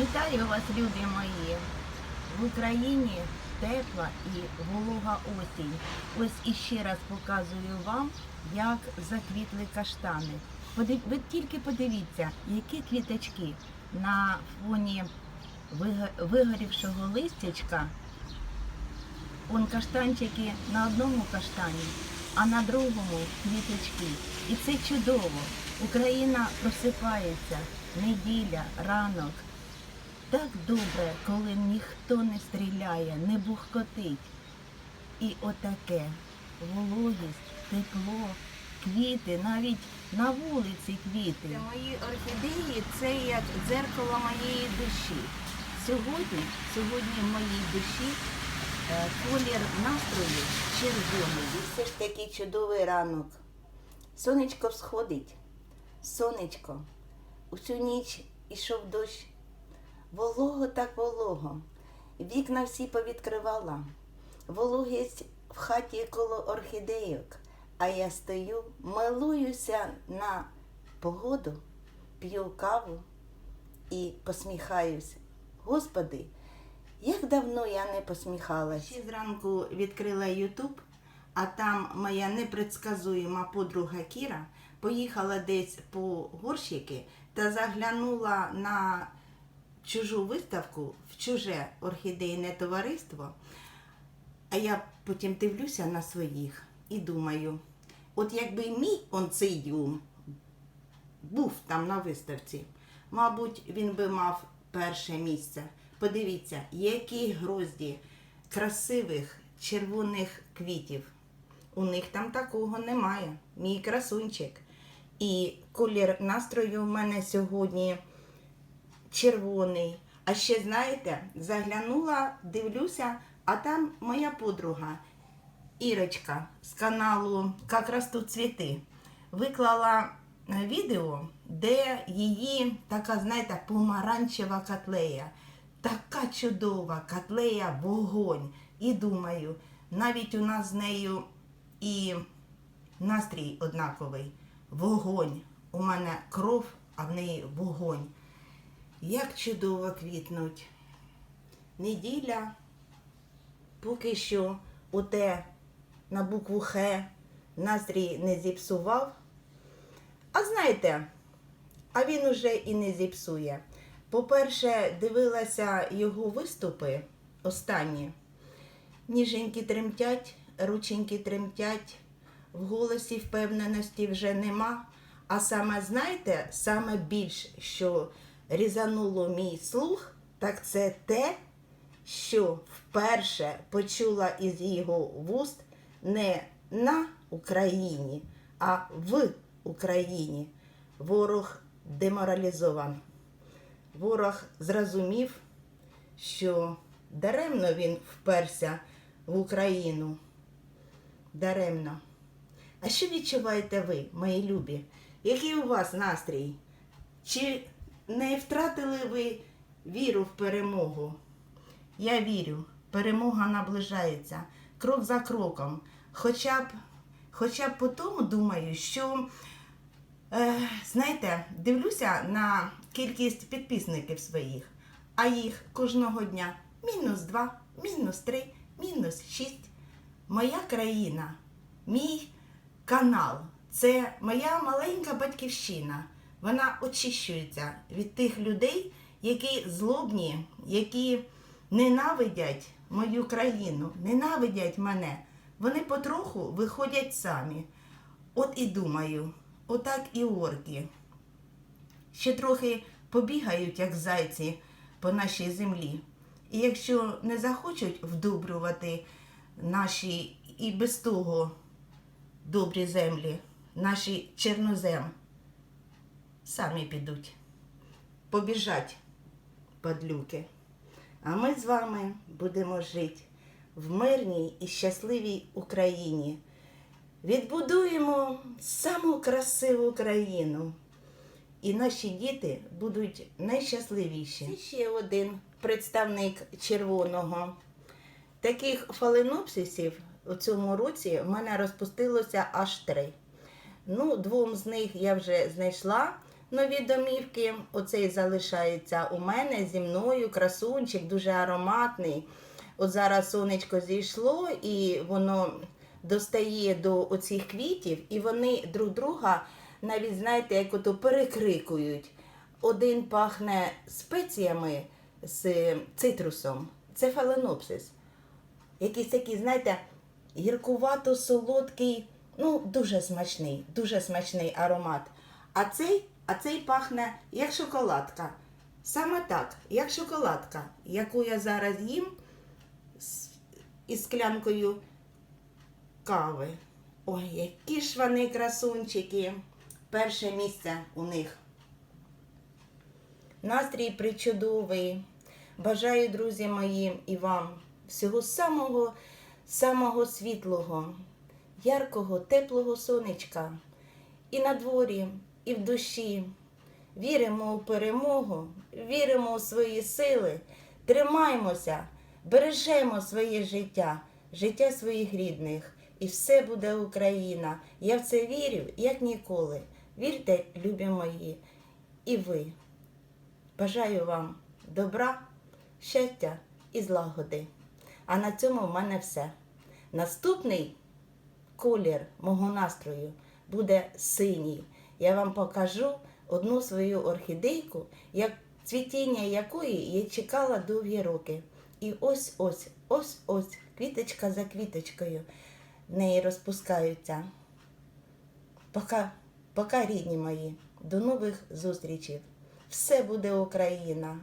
Вітаю вас, любі мої! В Україні тепла і волога осінь. Ось іще раз показую вам, як заквітли каштани. Ви тільки подивіться, які квіточки на фоні вигорівшого листячка. Он каштанчики на одному каштані, а на другому квіточки. І це чудово. Україна просипається. Неділя, ранок. Так добре, коли ніхто не стріляє, не бухкотить. І отаке вологість, тепло, квіти, навіть на вулиці квіти. Мої орхідеї це як дзеркало моєї душі. Сьогодні, сьогодні в моїй душі е, колір настрою червоний. І все ж таки чудовий ранок. Сонечко всходить. Сонечко. Усю ніч ішов дощ. Волого так волого. Вікна всі повідкривала. Вологість в хаті коло орхідейок. А я стою, милуюся на погоду, п'ю каву і посміхаюсь. Господи, як давно я не посміхалась. Ще зранку відкрила Ютуб, а там моя непредсказуєма подруга Кіра поїхала десь по горщики та заглянула на чужу виставку в чуже орхідейне товариство. А я потім дивлюся на своїх і думаю, от якби мій онцидіум був там на виставці, мабуть, він би мав перше місце. Подивіться, які грозді красивих червоних квітів. У них там такого немає. Мій красунчик. І колір настрою в мене сьогодні червоний. А ще, знаєте, заглянула, дивлюся, а там моя подруга Ірочка з каналу Как ростуть цвіти виклала е, відео, де її така, знаєте, помаранчева котлея. Така чудова котлея, вогонь. І думаю, навіть у нас з нею і настрій однаковий. Вогонь. У мене кров, а в неї вогонь. Як чудово квітнуть. Неділя поки що оте на букву Х настрій не зіпсував. А знаєте, а він уже і не зіпсує. По-перше, дивилася його виступи останні. Ніженьки тремтять, рученьки тремтять, в голосі впевненості вже нема. А саме, знаєте, саме більш, що різануло мій слух, так це те, що вперше почула із його вуст не на Україні, а в Україні. Ворог деморалізован. Ворог зрозумів, що даремно він вперся в Україну. Даремно. А що відчуваєте ви, мої любі? Який у вас настрій? Чи не втратили ви віру в перемогу? Я вірю, перемога наближається крок за кроком. Хоча б, хоча б по тому думаю, що, е, знаєте, дивлюся на кількість підписників своїх, а їх кожного дня мінус два, мінус три, мінус шість. Моя країна, мій канал це моя маленька батьківщина. Вона очищується від тих людей, які злобні, які ненавидять мою країну, ненавидять мене. Вони потроху виходять самі. От і думаю, отак і орки. Ще трохи побігають, як зайці, по нашій землі. І якщо не захочуть вдобрювати наші і без того добрі землі, наші чорнозем, самі підуть. Побіжать падлюки. А ми з вами будемо жити в мирній і щасливій Україні. Відбудуємо саму красиву країну. І наші діти будуть найщасливіші. Це ще один представник червоного. Таких фаленопсисів у цьому році в мене розпустилося аж три. Ну, двом з них я вже знайшла нові домівки. Оцей залишається у мене зі мною. Красунчик, дуже ароматний. От зараз сонечко зійшло і воно достає до оцих квітів, і вони друг друга навіть, знаєте, як ото перекрикують. Один пахне спеціями з цитрусом. Це фаленопсис. Якийсь такий, знаєте, гіркувато-солодкий, ну, дуже смачний, дуже смачний аромат. А цей, а цей пахне як шоколадка. Саме так, як шоколадка, яку я зараз їм із склянкою кави. Ой, які ж вони красунчики. Перше місце у них. Настрій причудовий. Бажаю, друзі мої, і вам всього самого, самого світлого, яркого, теплого сонечка. І на дворі, і в душі. Віримо у перемогу, віримо у свої сили, тримаймося, бережемо своє життя, життя своїх рідних. І все буде Україна. Я в це вірю, як ніколи. Вірте, любі мої, і ви. Бажаю вам добра, щастя і злагоди. А на цьому в мене все. Наступний колір мого настрою буде синій. Я вам покажу одну свою орхідейку, як цвітіння якої я чекала довгі роки. І ось ось, ось ось, квіточка за квіточкою в неї розпускаються. Пока, пока, рідні мої, до нових зустрічей. Все буде Україна!